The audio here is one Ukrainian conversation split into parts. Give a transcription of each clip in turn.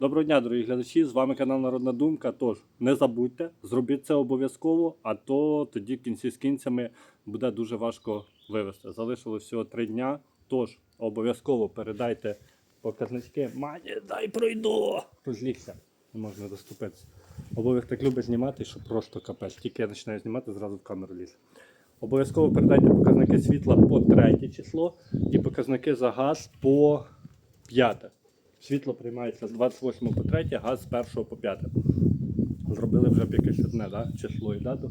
Доброго дня, дорогі глядачі! З вами канал Народна Думка. Тож не забудьте, зробіть це обов'язково, а то тоді кінці з кінцями буде дуже важко вивести. Залишилось всього три дня. Тож обов'язково передайте показнички. Мані, дай пройду! Розлігся. Не можна доступитися. Обов'язок так любить знімати, що просто капець. Тільки я починаю знімати, зразу в камеру ліз. Обов'язково передайте показники світла по третє число і показники за газ по п'яте. Світло приймається з 28 по 3, газ з 1 по 5. Зробили вже б якесь одне да? число і дату.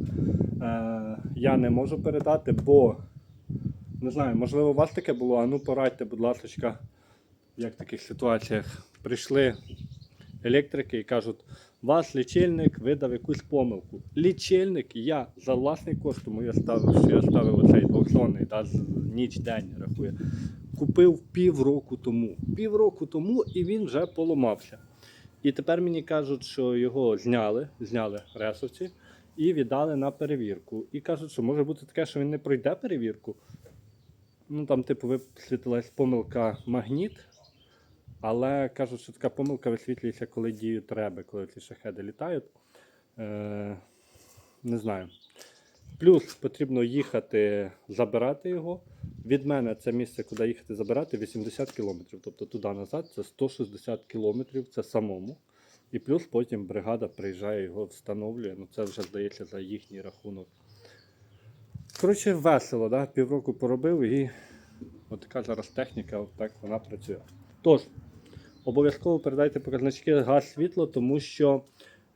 Е, я не можу передати, бо не знаю, можливо, у вас таке було, а ну порадьте, будь ласка, як в таких ситуаціях прийшли електрики і кажуть, ваш лічильник видав якусь помилку. Лічильник я за власний кошт, тому я ставив, що я ставив оцей двохзонний, да, з- ніч день рахує. Купив півроку тому. Півроку тому і він вже поламався. І тепер мені кажуть, що його зняли, зняли ресурсі і віддали на перевірку. І кажуть, що може бути таке, що він не пройде перевірку. Ну там, типу, висвітлилась помилка магніт, але кажуть, що така помилка висвітлюється, коли діють реби, коли ці шахеди літають. Е, не знаю. Плюс потрібно їхати забирати його. Від мене це місце, куди їхати забирати, 80 кілометрів. Тобто туди назад це 160 кілометрів, це самому. І плюс потім бригада приїжджає, його встановлює. Ну це вже здається за їхній рахунок. Коротше, весело, да? півроку поробив і от така зараз техніка, от так вона працює. Тож, обов'язково передайте показнички газ світло, тому що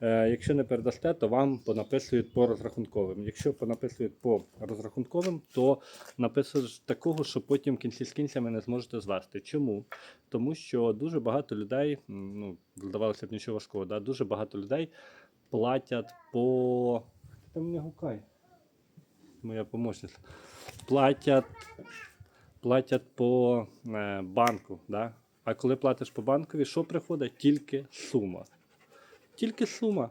якщо не передасте, то вам понаписують по розрахунковим. Якщо понаписують по розрахунковим, то написують такого, що потім кінці з кінцями не зможете звести. Чому? Тому що дуже багато людей, ну, здавалося б нічого важкого, да? дуже багато людей платять по. Ти там не гукай. Моя помощниця. Платять, платять по е, банку. Да? А коли платиш по банкові, що приходить? Тільки сума. Тільки сума.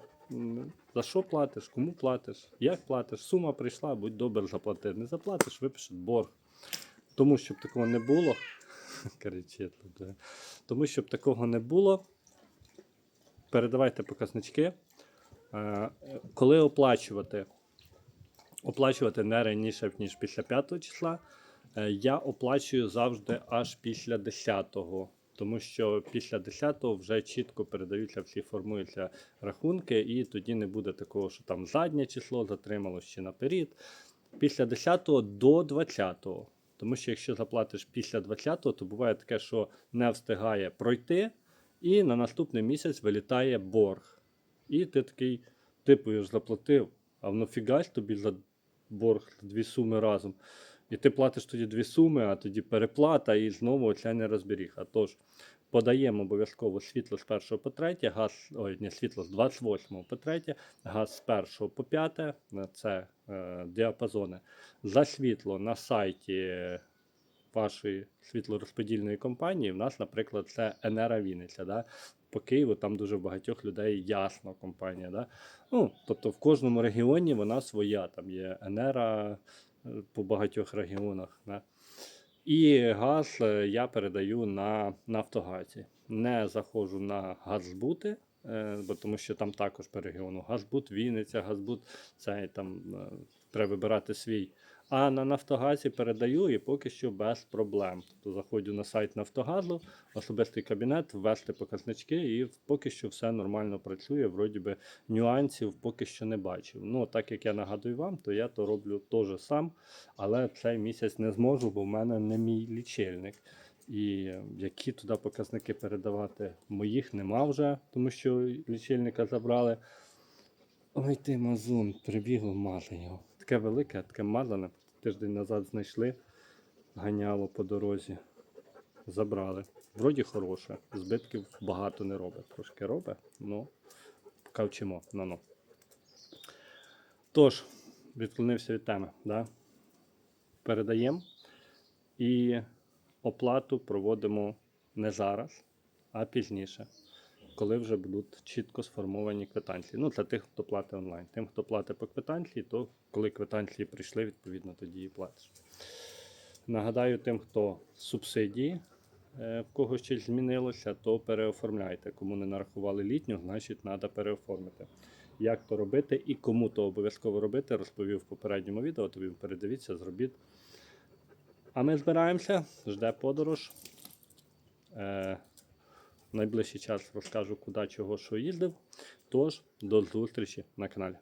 За що платиш, кому платиш, як платиш? Сума прийшла, будь добре заплати. Не заплатиш, випишуть борг. Тому щоб такого не було. е. Тому щоб такого не було, передавайте показнички. Е, Коли оплачувати, оплачувати не раніше, ніж після 5 числа. Е, Я оплачую завжди аж після 10-го, тому що після 10-го вже чітко передаються всі формуються рахунки, і тоді не буде такого, що там заднє число затрималось чи наперед. Після 10-го до 20-го. Тому що якщо заплатиш після 20-го, то буває таке, що не встигає пройти, і на наступний місяць вилітає борг. І ти такий, типу, я ж заплатив, а воно фігась тобі за борг дві суми разом. І ти платиш тоді дві суми, а тоді переплата, і знову оця не розберіга. Тож подаємо обов'язково світло з 1 по 3, газ, ой, не світло з 28 по 3, газ з 1 по 5, це е, діапазони. За світло на сайті вашої світлорозподільної компанії. В нас, наприклад, це Енера Вінниця. Да? По Києву там дуже багатьох людей ясно компанія. Да? Ну, тобто в кожному регіоні вона своя. Там є Енера по багатьох регіонах. Да? І газ е, я передаю на Нафтогазі. Не заходжу на газбути, бо тому що там також по регіону Газбут, Вінниця, Газбут, це там е, треба вибирати свій. А на Нафтогазі передаю і поки що без проблем. Тобто заходжу на сайт Нафтогазу, особистий кабінет, ввести показнички, і поки що все нормально працює. Вроді би нюансів поки що не бачив. Ну, так як я нагадую вам, то я то роблю теж сам, але цей місяць не зможу, бо в мене не мій лічильник. І які туди показники передавати? Моїх нема вже, тому що лічильника забрали. Ой ти мазун, прибігло мати його. Таке велике, таке мазане. Тиждень назад знайшли, ганяло по дорозі. Забрали. Вроді хороше. Збитків багато не робить. Трошки робить, ну кавчимо на ну. Тож, відклонився від теми. Да? Передаємо і оплату проводимо не зараз, а пізніше коли вже будуть чітко сформовані квитанції. Ну, для тих, хто платить онлайн. Тим, хто платить по квитанції, то коли квитанції прийшли, відповідно тоді і платиш. Нагадаю, тим, хто субсидії, Е, В кого щось змінилося, то переоформляйте. Кому не нарахували літню, значить треба переоформити. Як то робити і кому то обов'язково робити, розповів в попередньому відео, тобі передивіться, зробіть. А ми збираємося, жде подорож. Е, в найближчий час розкажу, куди, чого, що їздив. Тож, до зустрічі на каналі.